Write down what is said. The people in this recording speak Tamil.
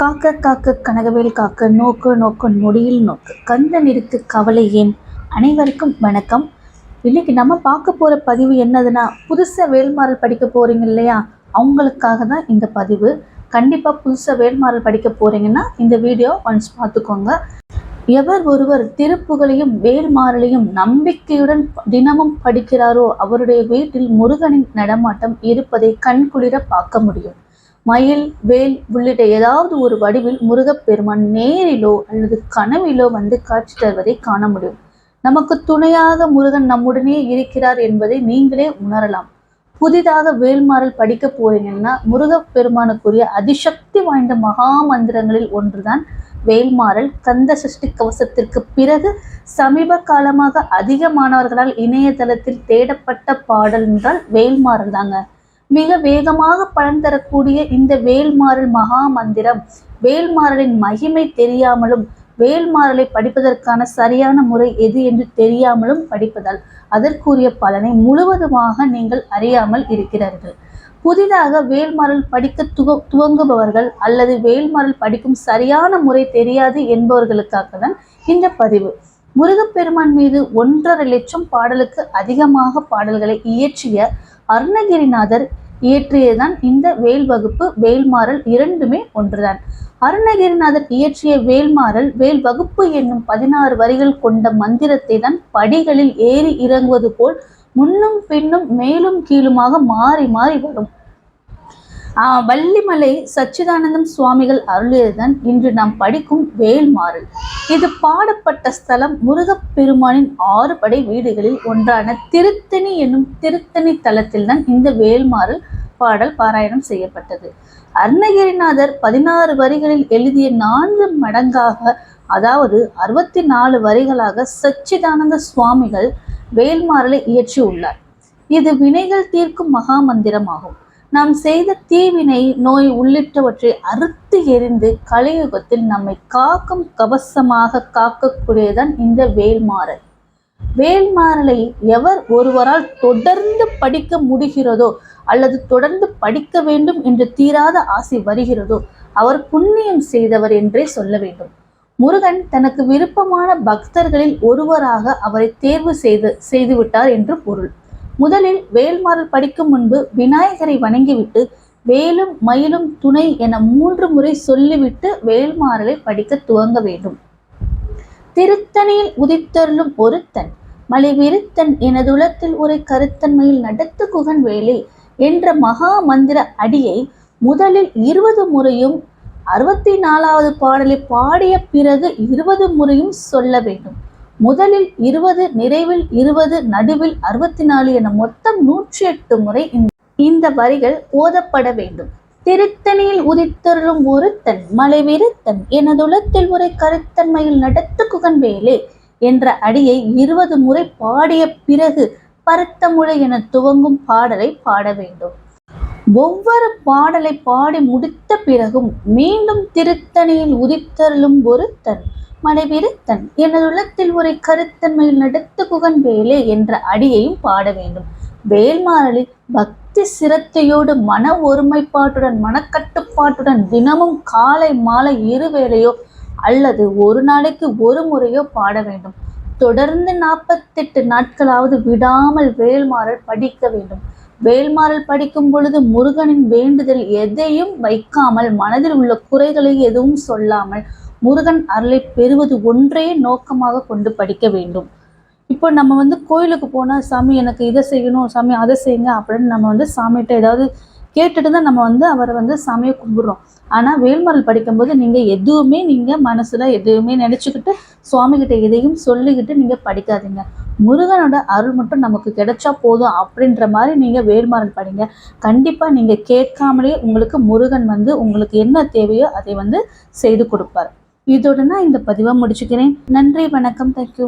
காக்க காக்க கனகவேல் காக்க நோக்கு நோக்கு நொடியில் நோக்கு. கந்தன் இருக்கு கவலை ஏன்? அனைவருக்கும் வணக்கம். இன்னைக்கு நம்ம பார்க்க போகிற பதிவு என்னதுன்னா புதுசாக வேல்மாறல் படிக்க போகிறீங்க இல்லையா? அவங்களுக்காக தான் இந்த பதிவு. கண்டிப்பாக புதுசாக வேல்மாறல் படிக்க போகிறீங்கன்னா இந்த வீடியோ ஒன்ஸ் பார்த்துக்கோங்க. எவர் ஒருவர் திருப்புகளையும் வேல்மாறலையும் நம்பிக்கையுடன் தினமும் படிக்கிறாரோ அவருடைய வீட்டில் முருகனின் நடமாட்டம் இருப்பதை கண்குளிர பார்க்க முடியும். மயில் வேல் உள்ளிட்ட ஏதாவது ஒரு வடிவில் முருகப்பெருமான் நேரிலோ அல்லது கனவிலோ வந்து காட்சி தருவதை காண முடியும். நமக்கு துணையாக முருகன் நம்முடனே இருக்கிறார் என்பதை நீங்களே உணரலாம். புதிதாக வேல்மாறல் படிக்க போறீங்கன்னா முருகப்பெருமானுக்குரிய அதிசக்தி வாய்ந்த மகா மந்திரங்களில் ஒன்றுதான் வேல்மாறல் கந்த சஷ்டி கவசத்திற்கு பிறகு சமீப காலமாக அதிக மாணவர்களால் இணையதளத்தில் தேடப்பட்ட பாடல் என்றால் வேல்மாறல் தாங்க. மிக வேகமாக பலன் தரக்கூடிய இந்த வேல்மாறல் மகா மந்திரம் வேல்மாறலின் மகிமை தெரியாமலும் வேல்மாறலை படிப்பதற்கான சரியான முறை எது என்று தெரியாமலும் படிப்பதால் அதற்குரிய பலனை முழுவதுமாக நீங்கள் அறியாமல் இருக்கிறார்கள். புதிதாக வேல்மாறல் படிக்க துவ துவங்குபவர்கள் அல்லது வேல்மாறல் படிக்கும் சரியான முறை தெரியாது என்பவர்களுக்காக தான் இந்த பதிவு. முருகப்பெருமான் மீது ஒன்றரை லட்சம் பாடலுக்கு அதிகமாக பாடல்களை இயற்றிய அருணகிரிநாதர் இயற்றியதுதான் இந்த வேல் வகுப்பு வேல்மாறல் இரண்டுமே ஒன்றுதான். அருணகிரிநாதர் இயற்றிய வேல்மாறல் வேல் வகுப்பு என்னும் பதினாறு வரிகள் கொண்ட மந்திரத்தை தான் படிகளில் ஏறி இறங்குவது போல் முன்னும் பின்னும் மேலும் கீழுமாக மாறி மாறி வரும். வள்ளிமலை சச்சிதானந்தம் சுவாமிகள் அருளியதுதான் இன்று நாம் படிக்கும் வேல்மாறல் இது பாடப்பட்ட ஸ்தலம் முருகப்பெருமானின் ஆறு படை வீடுகளில் ஒன்றான திருத்தணி என்னும் திருத்தணி தலத்தில் தான் இந்த வேல்மாறல் பாடல் பாராயணம் செய்யப்பட்டது. அருணகிரிநாதர் பதினாறு வரிகளில் எழுதிய நான்கு மடங்காக அதாவது அறுபத்தி நாலு வரிகளாக சச்சிதானந்த சுவாமிகள் வேல்மாறலை இயற்றி உள்ளார் இது வினைகள் தீர்க்கும் மகா மந்திரமாகும் நாம் செய்த தீவினை நோய் உள்ளிட்டவற்றை அறுத்து எறிந்து கலியுகத்தில் நம்மை காக்கும் கவசமாக காக்கக்கூடியதான் இந்த வேல்மாறல் வேல்மாறலை எவர் ஒருவரால் தொடர்ந்து படிக்க முடிகிறதோ அல்லது தொடர்ந்து படிக்க வேண்டும் என்று தீராத ஆசை வருகிறதோ அவர் புண்ணியம் செய்தவர் என்றே சொல்ல வேண்டும். முருகன் தனக்கு விருப்பமான பக்தர்களில் ஒருவராக அவரை தேர்வு செய்து செய்துவிட்டார் என்று பொருள். முதலில் வேல்மாறல் படிக்கும் முன்பு விநாயகரை வணங்கிவிட்டு வேலும் மயிலும் துணை என மூன்று முறை சொல்லிவிட்டு வேல்மாறலை படிக்க துவங்க வேண்டும். திருத்தணியில் உதித்தருளும் ஒருத்தன் மலைவிருத்தன் எனதுலத்தில் ஒரு கருத்தன்மையில் நடத்து குகன் வேலை என்ற மகா மந்திர அடியை முதலில் இருபது முறையும் அறுபத்தி நாலாவது பாடலை பாடிய பிறகு இருபது முறையும் சொல்ல வேண்டும். முதலில் இருபது நிறைவில் இருபது நடுவில் அறுபத்தி நாலு என மொத்தம் நூற்றி எட்டு முறை இந்த வரிகள் ஓதப்பட வேண்டும். திருத்தணியில் உதித்தருளும் ஒருத்தன் மலைவிருத்தன் எனதுலத்தில் ஒரு கருத்தன்மையில் நடத்து குகன்வேலே என்ற அடியை இருபது முறை பாடிய பிறகு பருத்தமுழை என துவங்கும் பாடலை பாட வேண்டும். ஒவ்வொரு பாடலை பாடி முடித்த பிறகும் மீண்டும் திருத்தணியில் உதித்தருளும் ஒருத்தன் மனைவிருத்தன் எனதுள்ளத்தில் ஒரு கருத்தன்மையில் நடத்து குகன் வேலே என்ற அடியையும் பாட வேண்டும். வேல்மாறலில் பக்தி சிரத்தையோடு மன ஒருமைப்பாட்டுடன் மனக்கட்டுப்பாட்டுடன் தினமும் காலை மாலை இருவேளையோ அல்லது ஒரு நாளைக்கு ஒரு முறையோ பாட வேண்டும். தொடர்ந்து நாற்பத்தெட்டு நாட்களாவது விடாமல் வேல்மாறல் படிக்க வேண்டும். வேல்மாறல் படிக்கும் பொழுது முருகனின் வேண்டுதல் எதையும் வைக்காமல் மனதில் உள்ள குறைகளை எதுவும் சொல்லாமல் முருகன் அருளை பெறுவது ஒன்றே நோக்கமாக கொண்டு படிக்க வேண்டும். இப்போ நம்ம வந்து கோயிலுக்கு போனால் சாமி எனக்கு இதை செய்யணும் சாமி அதை செய்யுங்க அப்படின்னு நம்ம வந்து சாமிகிட்ட ஏதாவது கேட்டுட்டு தான் நம்ம வந்து அவரை வந்து சாமியை கும்பிட்றோம். ஆனால் வேல்மரல் படிக்கும்போது நீங்கள் எதுவுமே நீங்கள் மனசில் எதுவுமே நினச்சிக்கிட்டு சுவாமிகிட்ட எதையும் சொல்லிக்கிட்டு நீங்கள் படிக்காதீங்க. முருகனோட அருள் மட்டும் நமக்கு கிடைச்சா போதும் அப்படின்ற மாதிரி நீங்கள் வேல்மாறல் படிங்க. கண்டிப்பாக நீங்கள் கேட்காமலே உங்களுக்கு முருகன் வந்து உங்களுக்கு என்ன தேவையோ அதை வந்து செய்து கொடுப்பார். இதோட நான் இந்த பதிவை முடிச்சுக்கிறேன். நன்றி வணக்கம் தேங்க்யூ